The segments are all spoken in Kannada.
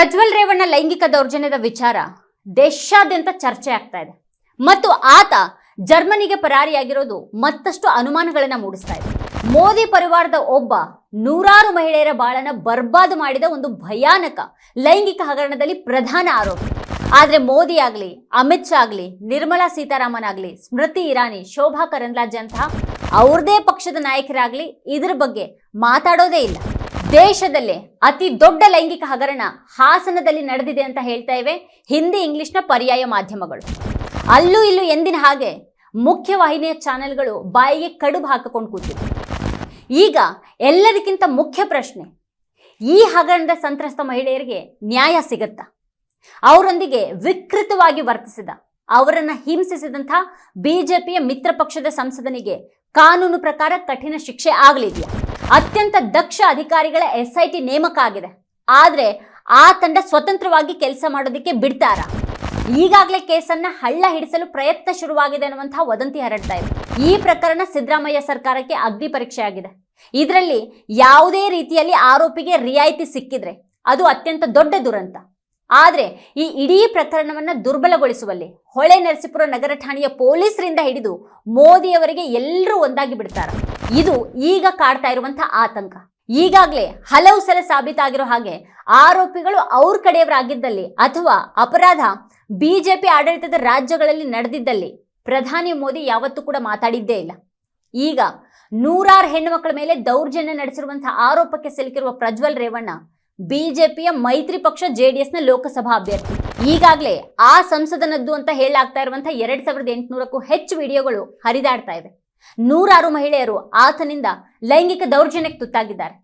ಪ್ರಜ್ವಲ್ ರೇವಣ್ಣ ಲೈಂಗಿಕ ದೌರ್ಜನ್ಯದ ವಿಚಾರ ದೇಶಾದ್ಯಂತ ಚರ್ಚೆ ಆಗ್ತಾ ಇದೆ. ಮತ್ತು ಆತ ಜರ್ಮನಿಗೆ ಪರಾರಿಯಾಗಿರೋದು ಮತ್ತಷ್ಟು ಅನುಮಾನಗಳನ್ನು ಮೂಡಿಸ್ತಾ ಇದೆ. ಮೋದಿ ಪರಿವಾರದ ಒಬ್ಬ ನೂರಾರು ಮಹಿಳೆಯರ ಬಾಳನ್ನ ಬರ್ಬಾದು ಮಾಡಿದ ಒಂದು ಭಯಾನಕ ಲೈಂಗಿಕ ಹಗರಣದಲ್ಲಿ ಪ್ರಧಾನ ಆರೋಪಿ. ಆದ್ರೆ ಮೋದಿ ಆಗಲಿ, ಅಮಿತ್ ಶಾ ಆಗ್ಲಿ, ನಿರ್ಮಲಾ ಸೀತಾರಾಮನ್ ಆಗಲಿ, ಸ್ಮೃತಿ ಇರಾನಿ, ಶೋಭಾ ಕರಂದ್ಲಾಜೆ ಅಂತಹ ಅವ್ರದೇ ಪಕ್ಷದ ನಾಯಕರಾಗ್ಲಿ ಇದ್ರ ಬಗ್ಗೆ ಮಾತಾಡೋದೇ ಇಲ್ಲ. ದೇಶದಲ್ಲೇ ಅತಿ ದೊಡ್ಡ ಲೈಂಗಿಕ ಹಗರಣ ಹಾಸನದಲ್ಲಿ ನಡೆದಿದೆ ಅಂತ ಹೇಳ್ತಾ ಇವೆ. ಹಿಂದಿ ಇಂಗ್ಲಿಷ್ನ ಪರ್ಯಾಯ ಮಾಧ್ಯಮಗಳು. ಅಲ್ಲೂ ಇಲ್ಲೂ ಎಂದಿನ ಹಾಗೆ ಮುಖ್ಯವಾಹಿನಿಯ ಚಾನೆಲ್ಗಳು ಬಾಯಿಗೆ ಕಡುಬು ಹಾಕಿಕೊಂಡು ಕೂತಿವೆ. ಈಗ ಎಲ್ಲದಕ್ಕಿಂತ ಮುಖ್ಯ ಪ್ರಶ್ನೆ, ಈ ಹಗರಣದ ಸಂತ್ರಸ್ತ ಮಹಿಳೆಯರಿಗೆ ನ್ಯಾಯ ಸಿಗತ್ತಾ? ಅವರೊಂದಿಗೆ ವಿಕೃತವಾಗಿ ವರ್ತಿಸಿದ, ಅವರನ್ನ ಹಿಂಸಿಸಿದಂಥ ಬಿಜೆಪಿಯ ಮಿತ್ರ ಪಕ್ಷದ ಸಂಸದನಿಗೆ ಕಾನೂನು ಪ್ರಕಾರ ಕಠಿಣ ಶಿಕ್ಷೆ ಆಗಲಿದೆಯಾ? ಅತ್ಯಂತ ದಕ್ಷ ಅಧಿಕಾರಿಗಳ ಎಸ್ ಐ ಟಿ ನೇಮಕ ಆಗಿದೆ. ಆದ್ರೆ ಆ ತಂಡ ಸ್ವತಂತ್ರವಾಗಿ ಕೆಲಸ ಮಾಡೋದಕ್ಕೆ ಬಿಡ್ತಾರ? ಈಗಾಗಲೇ ಕೇಸನ್ನ ಹಳ್ಳ ಹಿಡಿಸಲು ಪ್ರಯತ್ನ ಶುರುವಾಗಿದೆ ಅನ್ನುವಂತಹ ವದಂತಿ ಹರಡ್ತಾ ಇದೆ. ಈ ಪ್ರಕರಣ ಸಿದ್ದರಾಮಯ್ಯ ಸರ್ಕಾರಕ್ಕೆ ಅಗ್ನಿ ಪರೀಕ್ಷೆ ಆಗಿದೆ. ಇದರಲ್ಲಿ ಯಾವುದೇ ರೀತಿಯಲ್ಲಿ ಆರೋಪಿಗೆ ರಿಯಾಯಿತಿ ಸಿಕ್ಕಿದ್ರೆ ಅದು ಅತ್ಯಂತ ದೊಡ್ಡ ದುರಂತ. ಆದ್ರೆ ಈ ಇಡೀ ಪ್ರಕರಣವನ್ನ ದುರ್ಬಲಗೊಳಿಸುವಲ್ಲಿ ಹೊಳೆ ನರಸೀಪುರ ನಗರ ಠಾಣೆಯ ಪೊಲೀಸರಿಂದ ಹಿಡಿದು ಮೋದಿಯವರಿಗೆ ಎಲ್ಲರೂ ಒಂದಾಗಿ ಬಿಡ್ತಾರೆ. ಇದು ಈಗ ಕಾಡ್ತಾ ಇರುವಂತಹ ಆತಂಕ. ಈಗಾಗಲೇ ಹಲವು ಸಲ ಸಾಬೀತಾಗಿರೋ ಹಾಗೆ ಆರೋಪಿಗಳು ಅವ್ರ ಕಡೆಯವರಾಗಿದ್ದಲ್ಲಿ ಅಥವಾ ಅಪರಾಧ ಬಿಜೆಪಿ ಆಡಳಿತದ ರಾಜ್ಯಗಳಲ್ಲಿ ನಡೆದಿದ್ದಲ್ಲಿ ಪ್ರಧಾನಿ ಮೋದಿ ಯಾವತ್ತೂ ಕೂಡ ಮಾತಾಡಿದ್ದೇ ಇಲ್ಲ. ಈಗ ನೂರಾರು ಹೆಣ್ಣು ಮಕ್ಕಳ ಮೇಲೆ ದೌರ್ಜನ್ಯ ನಡೆಸಿರುವಂತಹ ಆರೋಪಕ್ಕೆ ಸಿಲುಕಿರುವ ಪ್ರಜ್ವಲ್ ರೇವಣ್ಣ ಬಿಜೆಪಿಯ ಮೈತ್ರಿ ಪಕ್ಷ ಜೆಡಿಎಸ್ನ ಲೋಕಸಭಾ ಅಭ್ಯರ್ಥಿ. ಈಗಾಗಲೇ ಆ ಸಂಸದನದ್ದು ಅಂತ ಹೇಳಾಗ್ತಾ ಇರುವಂತಹ ಎರಡ್ ಸಾವಿರದ ಎಂಟುನೂರಕ್ಕೂ ಹೆಚ್ಚು ವಿಡಿಯೋಗಳು ಹರಿದಾಡ್ತಾ ಇವೆ ನೂರಾರು ಮಹಿಳೆಯರು ಆತನಿಂದ ಲೈಂಗಿಕ ದೌರ್ಜನ್ಯಕ್ಕೆ ತುತ್ತಾಗಿದ್ದಾರೆ.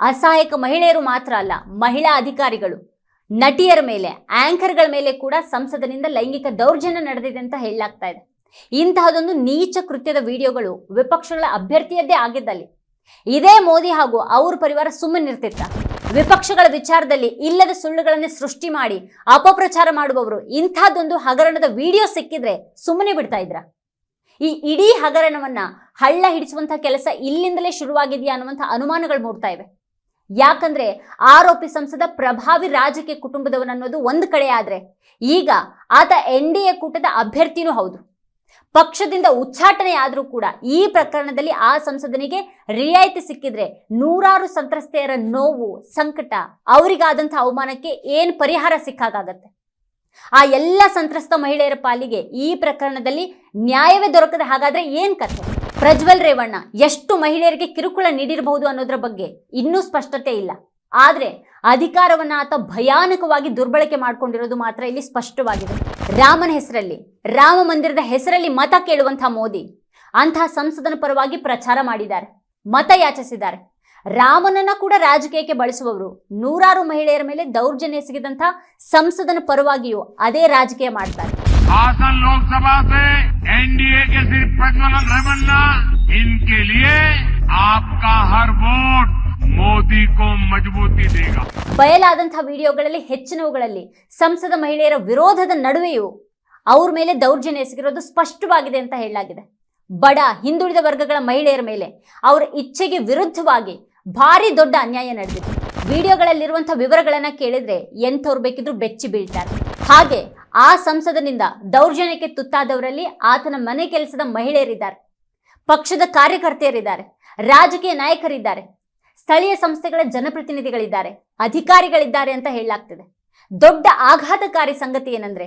ಅಸಹಾಯಕ ಮಹಿಳೆಯರು ಮಾತ್ರ ಅಲ್ಲ, ಮಹಿಳಾ ಅಧಿಕಾರಿಗಳು, ನಟಿಯರ ಮೇಲೆ, ಆಂಕರ್ಗಳ ಮೇಲೆ ಕೂಡ ಸಂಸದನಿಂದ ಲೈಂಗಿಕ ದೌರ್ಜನ್ಯ ನಡೆದಿದೆ ಅಂತ ಹೇಳಲಾಗ್ತಾ ಇದೆ. ಇಂತಹದೊಂದು ನೀಚ ಕೃತ್ಯದ ವಿಡಿಯೋಗಳು ವಿಪಕ್ಷಗಳ ಅಭ್ಯರ್ಥಿಯದ್ದೇ ಆಗಿದ್ದಲ್ಲಿ. ಇದೇ ಮೋದಿ ಹಾಗೂ ಅವ್ರ ಪರಿವಾರ ಸುಮ್ಮನಿರ್ತಿತ್ತ. ವಿಪಕ್ಷಗಳ ವಿಚಾರದಲ್ಲಿ ಇಲ್ಲದ ಸುಳ್ಳುಗಳನ್ನೇ ಸೃಷ್ಟಿ ಮಾಡಿ ಅಪಪ್ರಚಾರ ಮಾಡುವವರು ಇಂಥದ್ದೊಂದು ಹಗರಣದ ವಿಡಿಯೋ ಸಿಕ್ಕಿದ್ರೆ ಸುಮ್ಮನೆ ಬಿಡ್ತಾ ಇದ್ರ ಈ ಇಡೀ ಹಗರಣವನ್ನ ಹಳ್ಳ ಹಿಡಿಸುವಂತಹ ಕೆಲಸ ಇಲ್ಲಿಂದಲೇ ಶುರುವಾಗಿದೆಯಾ ಅನ್ನುವಂಥ ಅನುಮಾನಗಳು ಮೂಡ್ತಾ ಇವೆ. ಯಾಕಂದ್ರೆ ಆರೋಪಿ ಸಂಸದ ಪ್ರಭಾವಿ ರಾಜಕೀಯ ಕುಟುಂಬದವನನ್ನೋದು ಒಂದು ಕಡೆ ಆದ್ರೆ ಈಗ ಆತ ಎನ್ ಡಿ ಎ ಕೂಟದ ಅಭ್ಯರ್ಥಿನೂ ಹೌದು. ಪಕ್ಷದಿಂದ ಉಚ್ಚಾಟನೆ ಆದರೂ ಕೂಡ ಈ ಪ್ರಕರಣದಲ್ಲಿ ಆ ಸಂಸದನಿಗೆ ರಿಯಾಯಿತಿ ಸಿಕ್ಕಿದ್ರೆ ನೂರಾರು ಸಂತ್ರಸ್ತೆಯರ ನೋವು, ಸಂಕಟ ಅವರಿಗಾದಂಥ ಅವಮಾನಕ್ಕೆ ಏನು ಪರಿಹಾರ ಸಿಕ್ಕಾಗತ್ತೆ ಆ ಎಲ್ಲ ಸಂತ್ರಸ್ತ ಮಹಿಳೆಯರ ಪಾಲಿಗೆ ಈ ಪ್ರಕರಣದಲ್ಲಿ ನ್ಯಾಯವೇ ದೊರಕದೆ ಹಾಗಾದ್ರೆ ಏನ್ ಕಥೆ? ಪ್ರಜ್ವಲ್ ರೇವಣ್ಣ, ಎಷ್ಟು ಮಹಿಳೆಯರಿಗೆ ಕಿರುಕುಳ ನೀಡಿರಬಹುದು ಅನ್ನೋದ್ರ ಬಗ್ಗೆ ಇನ್ನೂ ಸ್ಪಷ್ಟತೆ ಇಲ್ಲ. ಆದ್ರೆ ಅಧಿಕಾರವನ್ನ ಆತ ಭಯಾನಕವಾಗಿ ದುರ್ಬಳಕೆ ಮಾಡಿಕೊಂಡಿರೋದು ಮಾತ್ರ ಇಲ್ಲಿ ಸ್ಪಷ್ಟವಾಗಿದೆ. ರಾಮನ ಹೆಸರಲ್ಲಿ, ರಾಮ ಮಂದಿರದ ಹೆಸರಲ್ಲಿ ಮತ ಕೇಳುವಂತಹ ಮೋದಿ ಅಂತಹ ಸಂಸದನ ಪರವಾಗಿ ಪ್ರಚಾರ ಮಾಡಿದ್ದಾರೆ, ಮತ ಯಾಚಿಸಿದ್ದಾರೆ. ರಾಮನನ್ನ ಕೂಡ ರಾಜಕೀಯಕ್ಕೆ ಬಳಸುವವರು, ನೂರಾರು ಮಹಿಳೆಯರ ಮೇಲೆ ದೌರ್ಜನ್ಯ ಎಸಗಿದಂಥ ಸಂಸದನ ಪರವಾಗಿಯೂ ಅದೇ ರಾಜಕೀಯ ಮಾಡ್ತಾರೆ. ಹಾಸನ್ ಲೋಕಸಭಾ ಎನ್ಡಿಎ ಬಯಲಾದಂತಹ ವಿಡಿಯೋಗಳಲ್ಲಿ, ಹೆಚ್ಚಿನವುಗಳಲ್ಲಿ ಸಂಸದ ಮಹಿಳೆಯರ ವಿರೋಧದ ನಡುವೆಯೂ ಅವ್ರ ಮೇಲೆ ದೌರ್ಜನ್ಯ ಎಸಗಿರೋದು ಸ್ಪಷ್ಟವಾಗಿದೆ ಅಂತ ಹೇಳಲಾಗಿದೆ. ಬಡ, ಹಿಂದುಳಿದ ವರ್ಗಗಳ ಮಹಿಳೆಯರ ಮೇಲೆ ಅವರ ಇಚ್ಛೆಗೆ ವಿರುದ್ಧವಾಗಿ ಭಾರಿ ದೊಡ್ಡ ಅನ್ಯಾಯ ನಡೆದಿದೆ. ವಿಡಿಯೋಗಳಲ್ಲಿರುವಂತಹ ವಿವರಗಳನ್ನ ಕೇಳಿದ್ರೆ ಎಂಥವ್ರು ಬೇಕಿದ್ರು ಬೆಚ್ಚಿ ಬೀಳ್ತಾರೆ. ಹಾಗೆ ಆ ಸಂಸದನಿಂದ ದೌರ್ಜನ್ಯಕ್ಕೆ ತುತ್ತಾದವರಲ್ಲಿ ಆತನ ಮನೆ ಕೆಲಸದ ಮಹಿಳೆಯರಿದ್ದಾರೆ. ಪಕ್ಷದ ಕಾರ್ಯಕರ್ತೆಯರಿದ್ದಾರೆ. ರಾಜಕೀಯ ನಾಯಕರಿದ್ದಾರೆ. ಸ್ಥಳೀಯ ಸಂಸ್ಥೆಗಳ ಜನಪ್ರತಿನಿಧಿಗಳಿದ್ದಾರೆ, ಅಧಿಕಾರಿಗಳಿದ್ದಾರೆ ಅಂತ ಹೇಳಲಾಗ್ತದೆ. ದೊಡ್ಡ ಆಘಾತಕಾರಿ ಸಂಗತಿ ಏನಂದ್ರೆ,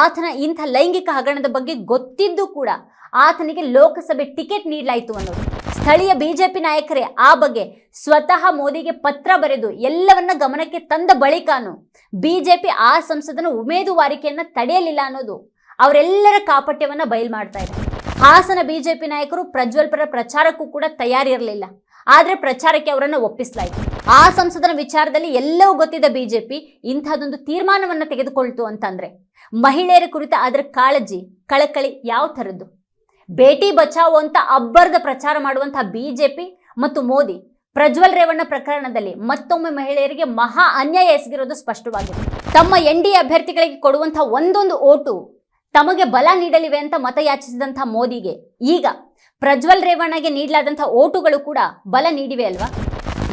ಆತನ ಇಂಥ ಲೈಂಗಿಕ ಹಗರಣದ ಬಗ್ಗೆ ಗೊತ್ತಿದ್ದು ಕೂಡ ಆತನಿಗೆ ಲೋಕಸಭೆ ಟಿಕೆಟ್ ನೀಡಲಾಯಿತು ಅನ್ನೋದು. ಸ್ಥಳೀಯ ಬಿಜೆಪಿ ನಾಯಕರೇ ಆ ಬಗ್ಗೆ ಸ್ವತಃ ಮೋದಿಗೆ ಪತ್ರ ಬರೆದು ಎಲ್ಲವನ್ನ ಗಮನಕ್ಕೆ ತಂದ ಬಳಿಕಾನು ಬಿಜೆಪಿ ಆ ಸಂಸದನ ಉಮೇದುವಾರಿಕೆಯನ್ನ ತಡೆಯಲಿಲ್ಲ ಅನ್ನೋದು ಅವರೆಲ್ಲರ ಕಾಪಟ್ಯವನ್ನ ಬಯಲು ಮಾಡ್ತಾ ಇದೆ ಹಾಸನ ಬಿಜೆಪಿ ನಾಯಕರು ಪ್ರಜ್ವಲ್ ಪರ ಪ್ರಚಾರಕ್ಕೂ ಕೂಡ ತಯಾರಿರಲಿಲ್ಲ. ಆದ್ರೆ ಪ್ರಚಾರಕ್ಕೆ ಅವರನ್ನು ಒಪ್ಪಿಸಲಾಯಿತು. ಆ ಸಂಸದನ ವಿಚಾರದಲ್ಲಿ ಎಲ್ಲವೂ ಗೊತ್ತಿದ್ದ ಬಿಜೆಪಿ ಇಂಥದ್ದೊಂದು ತೀರ್ಮಾನವನ್ನು ತೆಗೆದುಕೊಳ್ತು ಅಂತಂದ್ರೆ, ಮಹಿಳೆಯರ ಕುರಿತ ಅದರ ಕಾಳಜಿ, ಕಳಕಳಿ ಯಾವ ಥರದ್ದು? ಬೇಟಿ ಬಚಾವೋ ಅಂತ ಅಬ್ಬರದ ಪ್ರಚಾರ ಮಾಡುವಂತಹ ಬಿಜೆಪಿ ಮತ್ತು ಮೋದಿ ಪ್ರಜ್ವಲ್ ರೇವಣ್ಣ ಪ್ರಕರಣದಲ್ಲಿ ಮತ್ತೊಮ್ಮೆ ಮಹಿಳೆಯರಿಗೆ ಮಹಾ ಅನ್ಯಾಯ ಎಸಗಿರೋದು ಸ್ಪಷ್ಟವಾಗಿದೆ. ತಮ್ಮ ಎನ್ ಡಿ ಅಭ್ಯರ್ಥಿಗಳಿಗೆ ಕೊಡುವಂತಹ ಒಂದೊಂದು ಓಟು ತಮಗೆ ಬಲ ನೀಡಲಿವೆ ಅಂತ ಮತ ಯಾಚಿಸಿದಂತಹ ಮೋದಿಗೆ ಈಗ ಪ್ರಜ್ವಲ್ ರೇವಣ್ಣಗೆ ನೀಡಲಾದಂತಹ ಓಟುಗಳು ಕೂಡ ಬಲ ನೀಡಿವೆ ಅಲ್ವಾ?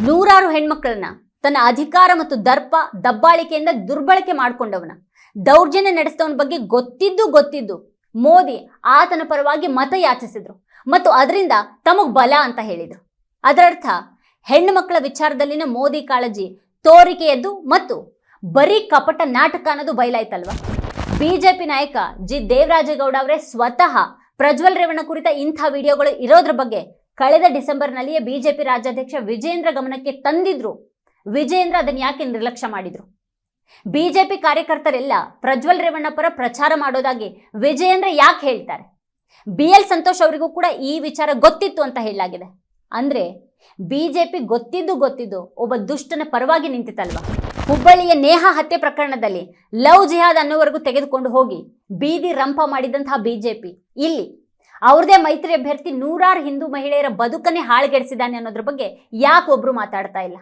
ನೂರಾರು ಹೆಣ್ಮಕ್ಳನ್ನ ತನ್ನ ಅಧಿಕಾರ ಮತ್ತು ದರ್ಪ, ದಬ್ಬಾಳಿಕೆಯಿಂದ ದುರ್ಬಳಕೆ ಮಾಡಿಕೊಂಡವನ. ದೌರ್ಜನ್ಯ ನಡೆಸಿದವನ ಬಗ್ಗೆ ಗೊತ್ತಿದ್ದು ಗೊತ್ತಿದ್ದು ಮೋದಿ ಆತನ ಪರವಾಗಿ ಮತ ಯಾಚಿಸಿದ್ರು ಮತ್ತು ಅದರಿಂದ ತಮಗ್ ಬಲ ಅಂತ ಹೇಳಿದ್ರು. ಅದರರ್ಥ ಹೆಣ್ಣು ಮಕ್ಕಳ ವಿಚಾರದಲ್ಲಿನ ಮೋದಿ ಕಾಳಜಿ ತೋರಿಕೆಯದ್ದು ಮತ್ತು ಬರೀ ಕಪಟ ನಾಟಕ ಅನ್ನೋದು ಬಯಲಾಯ್ತಲ್ವಾ ಬಿಜೆಪಿ ನಾಯಕ ಜಿ. ದೇವರಾಜೇಗೌಡ ಅವರೇ ಸ್ವತಃ ಪ್ರಜ್ವಲ್ ರೇವಣ್ಣ ಕುರಿತ ಇಂಥ ವಿಡಿಯೋಗಳು ಇರೋದ್ರ ಬಗ್ಗೆ ಕಳೆದ ಡಿಸೆಂಬರ್ನಲ್ಲಿಯೇ ಬಿಜೆಪಿ ರಾಜ್ಯಾಧ್ಯಕ್ಷ ವಿಜೇಂದ್ರ ಗಮನಕ್ಕೆ ತಂದಿದ್ರು. ವಿಜೇಂದ್ರ ಅದನ್ನ ಯಾಕೆ ನಿರ್ಲಕ್ಷ್ಯ ಮಾಡಿದ್ರು? ಬಿಜೆಪಿ ಕಾರ್ಯಕರ್ತರೆಲ್ಲ ಪ್ರಜ್ವಲ್ ರೇವಣ್ಣ ಪರ ಪ್ರಚಾರ ಮಾಡೋದಾಗಿ ವಿಜಯೇಂದ್ರ ಯಾಕೆ ಹೇಳ್ತಾರೆ? ಬಿ ಎಲ್ ಸಂತೋಷ್ ಅವರಿಗೂ ಕೂಡ ಈ ವಿಚಾರ ಗೊತ್ತಿತ್ತು ಅಂತ ಹೇಳಲಾಗಿದೆ. ಅಂದ್ರೆ ಬಿಜೆಪಿ ಗೊತ್ತಿದ್ದು ಗೊತ್ತಿದ್ದು ಒಬ್ಬ ದುಷ್ಟನ ಪರವಾಗಿ ನಿಂತಿತಲ್ವಾ ಹುಬ್ಬಳ್ಳಿಯ ನೇಹ ಹತ್ಯೆ ಪ್ರಕರಣದಲ್ಲಿ ಲವ್ ಜಿಹಾದ್ ಅನ್ನೋವರೆಗೂ ತೆಗೆದುಕೊಂಡು ಹೋಗಿ ಬೀದಿ ರಂಪ ಮಾಡಿದಂತಹ ಬಿಜೆಪಿ. ಇಲ್ಲಿ ಅವ್ರದೇ ಮೈತ್ರಿ ಅಭ್ಯರ್ಥಿ ನೂರಾರು ಹಿಂದೂ ಮಹಿಳೆಯರ ಬದುಕನ್ನೇ ಹಾಳುಗೆಡಿಸಿದ್ದಾನೆ ಅನ್ನೋದ್ರ ಬಗ್ಗೆ ಯಾಕೆ ಒಬ್ರು ಮಾತಾಡ್ತಾ ಇಲ್ಲ?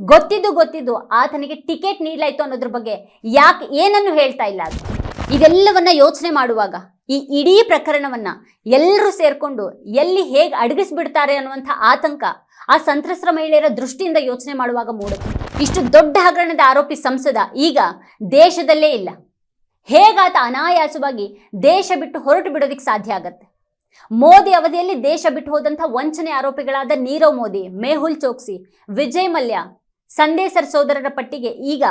ಗೊತ್ತಿದ್ದು ಗೊತ್ತಿದ್ದು ಆತನಿಗೆ ಟಿಕೆಟ್ ನೀಡಲಾಯ್ತು ಅನ್ನೋದ್ರ ಬಗ್ಗೆ ಯಾಕೆ ಏನನ್ನು ಹೇಳ್ತಾ ಇಲ್ಲ ಅದು? ಇದೆಲ್ಲವನ್ನ ಯೋಚನೆ ಮಾಡುವಾಗ ಈ ಇಡೀ ಪ್ರಕರಣವನ್ನ ಎಲ್ಲರೂ ಸೇರ್ಕೊಂಡು ಎಲ್ಲಿ ಹೇಗೆ ಅಡಗಿಸ್ಬಿಡ್ತಾರೆ ಅನ್ನುವಂಥ ಆತಂಕ ಆ ಸಂತ್ರಸ್ತರ ಮಹಿಳೆಯರ ದೃಷ್ಟಿಯಿಂದ ಯೋಚನೆ ಮಾಡುವಾಗ ಮೂಡುತ್ತೆ. ಇಷ್ಟು ದೊಡ್ಡ ಹಗರಣದ ಆರೋಪಿ ಸಂಸದ ಈಗ ದೇಶದಲ್ಲೇ ಇಲ್ಲ. ಹೇಗಾತ ಅನಾಯಾಸವಾಗಿ ದೇಶ ಬಿಟ್ಟು ಹೊರಟು ಬಿಡೋದಿಕ್ಕೆ ಸಾಧ್ಯ ಆಗತ್ತೆ? ಮೋದಿ ಅವಧಿಯಲ್ಲಿ ದೇಶ ಬಿಟ್ಟು ಹೋದಂಥ ವಂಚನೆ ಆರೋಪಿಗಳಾದ ನೀರವ್ ಮೋದಿ, ಮೇಹುಲ್ ಚೋಕ್ಸಿ, ವಿಜಯ್ ಮಲ್ಯ ಸಂದೇಸರ್ ಸೋದರರ ಪಟ್ಟಿಗೆ ಈಗ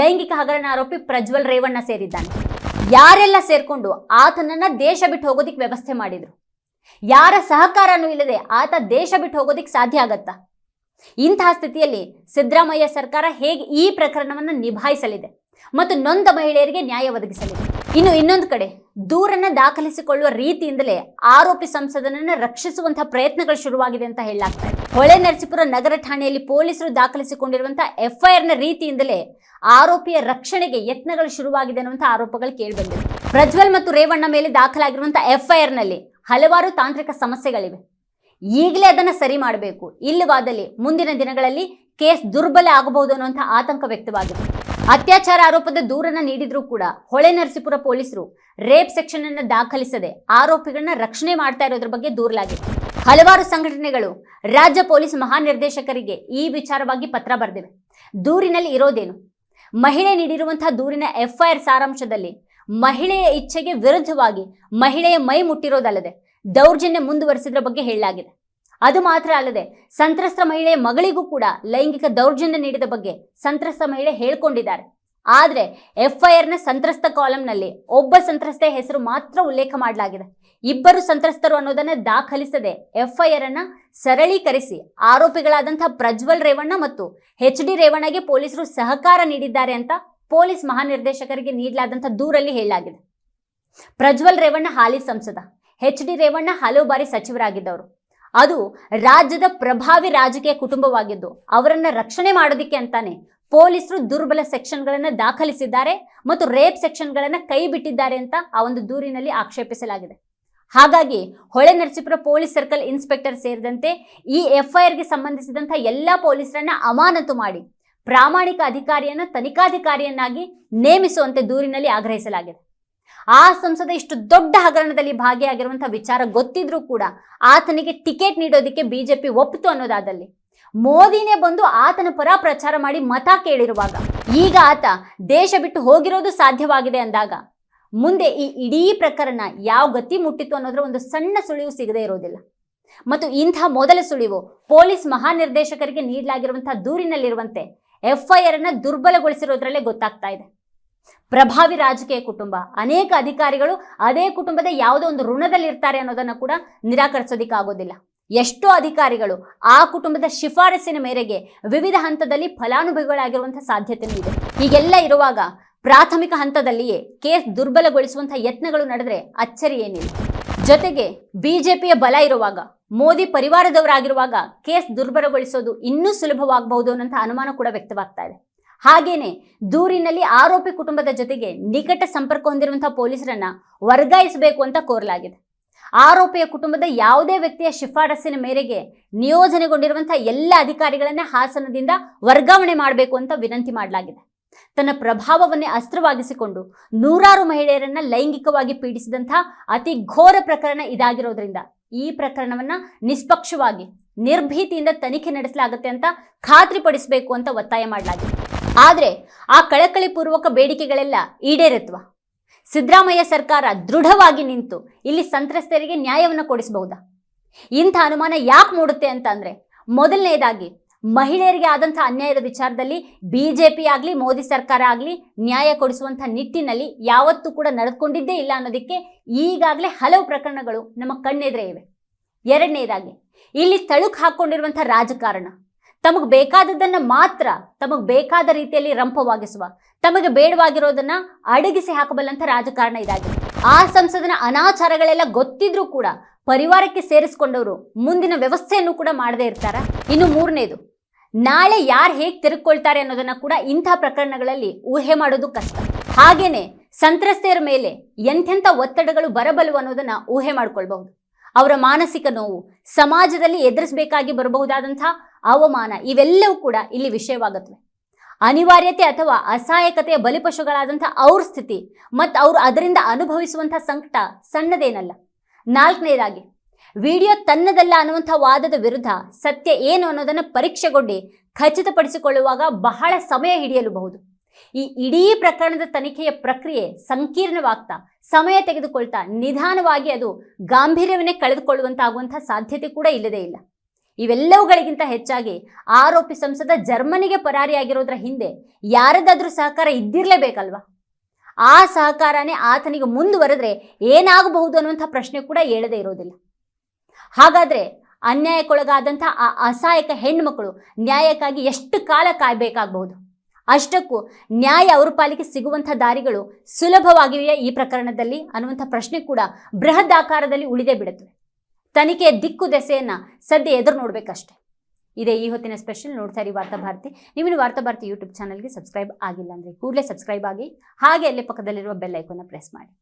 ಲೈಂಗಿಕ ಹಗರಣ ಆರೋಪಿ ಪ್ರಜ್ವಲ್ ರೇವಣ್ಣ ಸೇರಿದ್ದಾನೆ. ಯಾರೆಲ್ಲ ಸೇರ್ಕೊಂಡು ಆತನನ್ನ ದೇಶ ಬಿಟ್ಟು ಹೋಗೋದಿಕ್ ವ್ಯವಸ್ಥೆ ಮಾಡಿದ್ರು? ಯಾರ ಸಹಕಾರನೂ ಇಲ್ಲದೆ ಆತ ದೇಶ ಬಿಟ್ಟು ಹೋಗೋದಿಕ್ ಸಾಧ್ಯ ಆಗತ್ತಾ? ಇಂತಹ ಸ್ಥಿತಿಯಲ್ಲಿ ಸಿದ್ದರಾಮಯ್ಯ ಸರ್ಕಾರ ಹೇಗೆ ಈ ಪ್ರಕರಣವನ್ನು ನಿಭಾಯಿಸಲಿದೆ ಮತ್ತು ನೊಂದ ಮಹಿಳೆಯರಿಗೆ ನ್ಯಾಯ ಒದಗಿಸಲಿದೆ? ಇನ್ನು ಇನ್ನೊಂದು ಕಡೆ, ದೂರನ್ನ ದಾಖಲಿಸಿಕೊಳ್ಳುವ ರೀತಿಯಿಂದಲೇ ಆರೋಪಿ ಸಂಸದನನ್ನ ರಕ್ಷಿಸುವಂತಹ ಪ್ರಯತ್ನಗಳು ಶುರುವಾಗಿದೆ ಅಂತ ಹೇಳಲಾಗ್ತಾ ಇದೆ. ಹೊಳೆ ನರಸೀಪುರ ನಗರ ಠಾಣೆಯಲ್ಲಿ ಪೊಲೀಸರು ದಾಖಲಿಸಿಕೊಂಡಿರುವಂತಹ ನ ರೀತಿಯಿಂದಲೇ ಆರೋಪಿಯ ರಕ್ಷಣೆಗೆ ಯತ್ನಗಳು ಶುರುವಾಗಿದೆ ಅನ್ನುವಂಥ ಆರೋಪಗಳು ಕೇಳಿಬಂದಿವೆ. ಪ್ರಜ್ವಲ್ ಮತ್ತು ರೇವಣ್ಣ ಮೇಲೆ ದಾಖಲಾಗಿರುವಂತಹ ಎಫ್ಐಆರ್ನಲ್ಲಿ ಹಲವಾರು ತಾಂತ್ರಿಕ ಸಮಸ್ಯೆಗಳಿವೆ. ಈಗಲೇ ಅದನ್ನು ಸರಿ ಮಾಡಬೇಕು. ಇಲ್ಲವಾದಲ್ಲಿ ಮುಂದಿನ ದಿನಗಳಲ್ಲಿ ಕೇಸ್ ದುರ್ಬಲ ಆಗಬಹುದು ಅನ್ನುವಂಥ ಆತಂಕ ವ್ಯಕ್ತವಾಗಿದೆ. ಅತ್ಯಾಚಾರ ಆರೋಪದ ದೂರನ್ನ ನೀಡಿದರೂ ಕೂಡ ಹೊಳೆ ನರಸೀಪುರ ಪೊಲೀಸರು ರೇಪ್ ಸೆಕ್ಷನ್ ಅನ್ನು ದಾಖಲಿಸದೆ ಆರೋಪಿಗಳನ್ನ ರಕ್ಷಣೆ ಮಾಡ್ತಾ ಇರೋದ್ರ ಬಗ್ಗೆ ದೂರಲಾಗಿದೆ. ಹಲವಾರು ಸಂಘಟನೆಗಳು ರಾಜ್ಯ ಪೊಲೀಸ್ ಮಹಾನಿರ್ದೇಶಕರಿಗೆ ಈ ವಿಚಾರವಾಗಿ ಪತ್ರ ಬರೆದಿವೆ. ದೂರಿನಲ್ಲಿ ಇರೋದೇನು? ಮಹಿಳೆ ನೀಡಿರುವಂತಹ ದೂರಿನ ಎಫ್ಐಆರ್ ಸಾರಾಂಶದಲ್ಲಿ ಮಹಿಳೆಯ ಇಚ್ಛೆಗೆ ವಿರುದ್ಧವಾಗಿ ಮಹಿಳೆಯ ಮೈ ಮುಟ್ಟಿರೋದಲ್ಲದೆ ದೌರ್ಜನ್ಯ ಮುಂದುವರಿಸಿದ್ರ ಬಗ್ಗೆ ಹೇಳಲಾಗಿದೆ. ಅದು ಮಾತ್ರ ಅಲ್ಲದೆ ಸಂತ್ರಸ್ತ ಮಹಿಳೆಯ ಮಗಳಿಗೂ ಕೂಡ ಲೈಂಗಿಕ ದೌರ್ಜನ್ಯ ನೀಡಿದ ಬಗ್ಗೆ ಸಂತ್ರಸ್ತ ಮಹಿಳೆ ಹೇಳ್ಕೊಂಡಿದ್ದಾರೆ. ಆದರೆ ಎಫ್ಐಆರ್ನ ಸಂತ್ರಸ್ತ ಕಾಲಂನಲ್ಲಿ ಒಬ್ಬ ಸಂತ್ರಸ್ತೆಯ ಹೆಸರು ಮಾತ್ರ ಉಲ್ಲೇಖ ಮಾಡಲಾಗಿದೆ. ಇಬ್ಬರು ಸಂತ್ರಸ್ತರು ಅನ್ನೋದನ್ನ ದಾಖಲಿಸದೆ ಎಫ್ಐಆರ್ ಅನ್ನ ಸರಳೀಕರಿಸಿ ಆರೋಪಿಗಳಾದಂತಹ ಪ್ರಜ್ವಲ್ ರೇವಣ್ಣ ಮತ್ತು ಎಚ್ ಡಿ ರೇವಣ್ಣಗೆ ಪೊಲೀಸರು ಸಹಕಾರ ನೀಡಿದ್ದಾರೆ ಅಂತ ಪೊಲೀಸ್ ಮಹಾನಿರ್ದೇಶಕರಿಗೆ ನೀಡಲಾದಂಥ ದೂರಲ್ಲಿ ಹೇಳಲಾಗಿದೆ. ಪ್ರಜ್ವಲ್ ರೇವಣ್ಣ ಹಾಲಿ ಸಂಸದ, ಎಚ್ ಡಿ ರೇವಣ್ಣ ಹಲವು ಬಾರಿ ಸಚಿವರಾಗಿದ್ದವರು. ಅದು ರಾಜ್ಯದ ಪ್ರಭಾವಿ ರಾಜಕೀಯ ಕುಟುಂಬವಾಗಿದ್ದು, ಅವರನ್ನ ರಕ್ಷಣೆ ಮಾಡೋದಿಕ್ಕೆ ಅಂತಾನೆ ಪೊಲೀಸರು ದುರ್ಬಲ ಸೆಕ್ಷನ್ಗಳನ್ನು ದಾಖಲಿಸಿದ್ದಾರೆ ಮತ್ತು ರೇಪ್ ಸೆಕ್ಷನ್ಗಳನ್ನು ಕೈ ಬಿಟ್ಟಿದ್ದಾರೆ ಅಂತ ಆ ಒಂದು ದೂರಿನಲ್ಲಿ ಆಕ್ಷೇಪಿಸಲಾಗಿದೆ. ಹಾಗಾಗಿ Hole Narasipura police circle inspector ಸೇರಿದಂತೆ ಈ ಎಫ್ಐಆರ್ಗೆ ಸಂಬಂಧಿಸಿದಂಥ ಎಲ್ಲ ಪೊಲೀಸರನ್ನ ಅಮಾನತು ಮಾಡಿ ಪ್ರಾಮಾಣಿಕ ಅಧಿಕಾರಿಯನ್ನು, ತನಿಖಾಧಿಕಾರಿಯನ್ನಾಗಿ ನೇಮಿಸುವಂತೆ ದೂರಿನಲ್ಲಿ ಆಗ್ರಹಿಸಲಾಗಿದೆ. ಆ ಸಂಸದ ಇಷ್ಟು ದೊಡ್ಡ ಹಗರಣದಲ್ಲಿ ಭಾಗಿಯಾಗಿರುವಂತಹ ವಿಚಾರ ಗೊತ್ತಿದ್ರೂ ಕೂಡ ಆತನಿಗೆ ಟಿಕೆಟ್ ನೀಡೋದಕ್ಕೆ ಬಿಜೆಪಿ ಒಪ್ಪಿತು ಅನ್ನೋದಾದಲ್ಲಿ. ಮೋದಿನೇ ಬಂದು ಆತನ ಪರ ಪ್ರಚಾರ ಮಾಡಿ ಮತ ಕೇಳಿರುವಾಗ ಈಗ ಆತ ದೇಶ ಬಿಟ್ಟು ಹೋಗಿರೋದು ಸಾಧ್ಯವಾಗಿದೆ ಅಂದಾಗ ಮುಂದೆ ಈ ಇಡೀ ಪ್ರಕರಣ ಯಾವ ಗತಿ ಮುಟ್ಟಿತು ಅನ್ನೋದ್ರ ಒಂದು ಸಣ್ಣ ಸುಳಿವು ಸಿಗದೇ ಇರೋದಿಲ್ಲ. ಮತ್ತು ಇಂಥ ಮೊದಲ ಸುಳಿವು ಪೊಲೀಸ್ ಮಹಾನಿರ್ದೇಶಕರಿಗೆ ನೀಡಲಾಗಿರುವಂತಹ ದೂರಿನಲ್ಲಿರುವಂತೆ ಎಫ್ಐಆರ್ ಅನ್ನ ದುರ್ಬಲಗೊಳಿಸಿರೋದ್ರಲ್ಲೇ ಗೊತ್ತಾಗ್ತಾ ಇದೆ. ಪ್ರಭಾವಿ ರಾಜಕೀಯ ಕುಟುಂಬ, ಅನೇಕ ಅಧಿಕಾರಿಗಳು ಅದೇ ಕುಟುಂಬದ ಯಾವುದೋ ಒಂದು ಋಣದಲ್ಲಿ ಇರ್ತಾರೆ ಅನ್ನೋದನ್ನ ಕೂಡ ನಿರಾಕರಿಸೋದಿಕ್ಕಾಗೋದಿಲ್ಲ ಎಷ್ಟೋ ಅಧಿಕಾರಿಗಳು ಆ ಕುಟುಂಬದ ಶಿಫಾರಸಿನ ಮೇರೆಗೆ ವಿವಿಧ ಹಂತದಲ್ಲಿ ಫಲಾನುಭವಿಗಳಾಗಿರುವಂತಹ ಸಾಧ್ಯತೆ ಇದೆ. ಹೀಗೆಲ್ಲ ಇರುವಾಗ ಪ್ರಾಥಮಿಕ ಹಂತದಲ್ಲಿಯೇ ಕೇಸ್ ದುರ್ಬಲಗೊಳಿಸುವಂತಹ ಯತ್ನಗಳು ನಡೆದ್ರೆ ಅಚ್ಚರಿ ಏನಿಲ್ಲ. ಜೊತೆಗೆ ಬಿಜೆಪಿಯ ಬಲ ಇರುವಾಗ ಮೋದಿ ಪರಿವಾರದವರಾಗಿರುವಾಗ ಕೇಸ್ ದುರ್ಬಲಗೊಳಿಸೋದು ಇನ್ನೂ ಸುಲಭವಾಗಬಹುದು ಅನ್ನೋಂಥ ಅನುಮಾನ ಕೂಡ ವ್ಯಕ್ತವಾಗ್ತಾ ಇದೆ. ಹಾಗೇನೆ ದೂರಿನಲ್ಲಿ ಆರೋಪಿ ಕುಟುಂಬದ ಜೊತೆಗೆ ನಿಕಟ ಸಂಪರ್ಕ ಹೊಂದಿರುವಂತಹ ಪೊಲೀಸರನ್ನ ವರ್ಗಾಯಿಸಬೇಕು ಅಂತ ಕೋರಲಾಗಿದೆ. ಆರೋಪಿಯ ಕುಟುಂಬದ ಯಾವುದೇ ವ್ಯಕ್ತಿಯ ಶಿಫಾರಸ್ಸಿನ ಮೇರೆಗೆ ನಿಯೋಜನೆಗೊಂಡಿರುವಂತಹ ಎಲ್ಲ ಅಧಿಕಾರಿಗಳನ್ನ ಹಾಸನದಿಂದ ವರ್ಗಾವಣೆ ಮಾಡಬೇಕು ಅಂತ ವಿನಂತಿ ಮಾಡಲಾಗಿದೆ. ತನ್ನ ಪ್ರಭಾವವನ್ನೇ ಅಸ್ತ್ರವಾಗಿಸಿಕೊಂಡು ನೂರಾರು ಮಹಿಳೆಯರನ್ನ ಲೈಂಗಿಕವಾಗಿ ಪೀಡಿಸಿದಂತಹ ಅತಿ ಘೋರ ಪ್ರಕರಣ ಇದಾಗಿರೋದ್ರಿಂದ ಈ ಪ್ರಕರಣವನ್ನ ನಿಷ್ಪಕ್ಷವಾಗಿ, ನಿರ್ಭೀತಿಯಿಂದ ತನಿಖೆ ನಡೆಸಲಾಗುತ್ತೆ ಅಂತ ಖಾತ್ರಿಪಡಿಸಬೇಕು ಅಂತ ಒತ್ತಾಯ ಮಾಡಲಾಗಿದೆ. ಆದರೆ ಆ ಕಳಕಳಿ ಪೂರ್ವಕ ಬೇಡಿಕೆಗಳೆಲ್ಲ ಈಡೇರತ್ವ. ಸಿದ್ದರಾಮಯ್ಯ ಸರ್ಕಾರ ದೃಢವಾಗಿ ನಿಂತು ಇಲ್ಲಿ ಸಂತ್ರಸ್ತರಿಗೆ ನ್ಯಾಯವನ್ನು ಕೊಡಿಸಬಹುದಾ? ಇಂಥ ಅನುಮಾನ ಯಾಕೆ ಮೂಡುತ್ತೆ ಅಂತ ಅಂದ್ರೆ ಮೊದಲನೇದಾಗಿ ಮಹಿಳೆಯರಿಗೆ ಆದಂಥ ಅನ್ಯಾಯದ ವಿಚಾರದಲ್ಲಿ ಬಿಜೆಪಿ ಆಗಲಿ, ಮೋದಿ ಸರ್ಕಾರ ಆಗಲಿ ನ್ಯಾಯ ಕೊಡಿಸುವಂಥ ನಿಟ್ಟಿನಲ್ಲಿ ಯಾವತ್ತೂ ಕೂಡ ನಡೆದುಕೊಂಡಿದ್ದೇ ಇಲ್ಲ ಅನ್ನೋದಕ್ಕೆ ಈಗಾಗಲೇ ಹಲವು ಪ್ರಕರಣಗಳು ನಮ್ಮ ಕಣ್ಣೆದುರೇ ಇವೆ. ಎರಡನೇದಾಗಿ, ಇಲ್ಲಿ ತಳುಕು ಹಾಕ್ಕೊಂಡಿರುವಂಥ ರಾಜಕಾರಣ. ತಮಗೆ ಬೇಕಾದದ್ದನ್ನು ಮಾತ್ರ, ತಮಗೆ ಬೇಕಾದ ರೀತಿಯಲ್ಲಿ ರಂಪವಾಗಿಸುವ, ತಮಗೆ ಬೇಡವಾಗಿರೋದನ್ನ ಅಡಗಿಸಿ ಹಾಕಬಲ್ಲಂಥ ರಾಜಕಾರಣ ಇದಾಗಿದೆ. ಆ ಸಂಸದನ ಅನಾಚಾರಗಳೆಲ್ಲ ಗೊತ್ತಿದ್ರೂ ಕೂಡ, ಪರಿವಾರಕ್ಕೆ ಸೇರಿಸಿಕೊಂಡವರು ಮುಂದಿನ ವ್ಯವಸ್ಥೆಯನ್ನು ಕೂಡ ಮಾಡದೇ ಇರ್ತಾರ? ಇನ್ನು ಮೂರನೇದು ನಾಳೆ ಯಾರು ಹೇಗೆ ತಿರುಗ್ಕೊಳ್ತಾರೆ ಅನ್ನೋದನ್ನ ಕೂಡ ಇಂಥ ಪ್ರಕರಣಗಳಲ್ಲಿ ಊಹೆ ಮಾಡೋದು ಕಷ್ಟ. ಹಾಗೇನೆ ಸಂತ್ರಸ್ತೆಯರ ಮೇಲೆ ಎಂಥೆಂಥ ಒತ್ತಡಗಳು ಬರಬಲ್ಲವು ಅನ್ನೋದನ್ನ ಊಹೆ ಮಾಡ್ಕೊಳ್ಬಹುದು. ಅವರ ಮಾನಸಿಕ ನೋವು, ಸಮಾಜದಲ್ಲಿ ಎದುರಿಸಬೇಕಾಗಿ ಬರಬಹುದಾದಂಥ ಅವಮಾನ ಇವೆಲ್ಲವೂ ಕೂಡ ಇಲ್ಲಿ ವಿಷಯವಾಗುತ್ತವೆ. ಅನಿವಾರ್ಯತೆ ಅಥವಾ ಅಸಹಾಯಕತೆಯ ಬಲಿಪಶುಗಳಾದಂಥ ಅವ್ರ ಸ್ಥಿತಿ ಮತ್ತು ಅವರು ಅದರಿಂದ ಅನುಭವಿಸುವಂಥ ಸಂಕಟ ಸಣ್ಣದೇನಲ್ಲ. ನಾಲ್ಕನೇದಾಗಿ ವಿಡಿಯೋ ತನ್ನದಲ್ಲ ಅನ್ನುವಂಥ ವಾದದ ವಿರುದ್ಧ ಸತ್ಯ ಏನು ಅನ್ನೋದನ್ನು ಪರೀಕ್ಷೆಗೊಂಡು ಖಚಿತಪಡಿಸಿಕೊಳ್ಳುವಾಗ ಬಹಳ ಸಮಯ ಹಿಡಿಯಲುಬಹುದು. ಈ ಇಡೀ ಪ್ರಕರಣದ ತನಿಖೆಯ ಪ್ರಕ್ರಿಯೆ ಸಂಕೀರ್ಣವಾಗ್ತಾ, ಸಮಯ ತೆಗೆದುಕೊಳ್ತಾ, ನಿಧಾನವಾಗಿ ಅದು ಗಾಂಭೀರ್ಯವನ್ನೇ ಕಳೆದುಕೊಳ್ಳುವಂತಾಗುವಂಥ ಸಾಧ್ಯತೆ ಕೂಡ ಇಲ್ಲದೇ ಇಲ್ಲ. ಇವೆಲ್ಲವುಗಳಿಗಿಂತ ಹೆಚ್ಚಾಗಿ ಆರೋಪಿ ಸಂಸದ ಜರ್ಮನಿಗೆ ಪರಾರಿಯಾಗಿರೋದ್ರ ಹಿಂದೆ ಯಾರದಾದ್ರೂ ಸಹಕಾರ ಇದ್ದಿರಲೇಬೇಕಲ್ವಾ? ಆ ಸಹಕಾರನೇ ಆತನಿಗೆ ಮುಂದುವರೆದ್ರೆ ಏನಾಗಬಹುದು ಅನ್ನುವಂಥ ಪ್ರಶ್ನೆ ಕೂಡ ಏಳದೇ ಇರೋದಿಲ್ಲ. ಹಾಗಾದ್ರೆ ಅನ್ಯಾಯಕ್ಕೊಳಗಾದಂಥ ಆ ಅಸಹಾಯಕ ಹೆಣ್ಮಕ್ಳು ನ್ಯಾಯಕ್ಕಾಗಿ ಎಷ್ಟು ಕಾಲ ಕಾಯಬೇಕಾಗಬಹುದು? ಅಷ್ಟಕ್ಕೂ ನ್ಯಾಯ ಅವ್ರ ಪಾಲಿಗೆ ಸಿಗುವಂಥ ದಾರಿಗಳು ಸುಲಭವಾಗಿವೆಯೇ ಈ ಪ್ರಕರಣದಲ್ಲಿ ಅನ್ನುವಂಥ ಪ್ರಶ್ನೆ ಕೂಡ ಬೃಹದ್ ಆಕಾರದಲ್ಲಿ ಉಳಿದೇ ಬಿಡುತ್ತವೆ ತನಿಖೆಯ ದಿಕ್ಕು ದೆಸೆಯನ್ನು ಸದ್ಯ ಎದುರು ನೋಡ್ಬೇಕಷ್ಟೆ. ಇದೇ ಈ ಹೊತ್ತಿನ ಸ್ಪೆಷಲ್ ನೋಡ್ತಾ ಇರಿ ವಾರ್ತಾ ಭಾರತಿ. ವಾರ್ತಾಭಾರತಿ ವಾರ್ತಾ ಭಾರತಿ ಯೂಟ್ಯೂಬ್ ಚಾನಲ್ಗೆ ಸಬ್ಸ್ಕ್ರೈಬ್ ಆಗಿಲ್ಲ ಅಂದರೆ ಕೂಡಲೇ ಸಬ್ಸ್ಕ್ರೈಬ್ ಆಗಿ ಹಾಗೆ ಅಲ್ಲೇ ಪಕ್ಕದಲ್ಲಿರುವ ಬೆಲ್ ಐಕೋನ ಪ್ರೆಸ್ ಮಾಡಿ.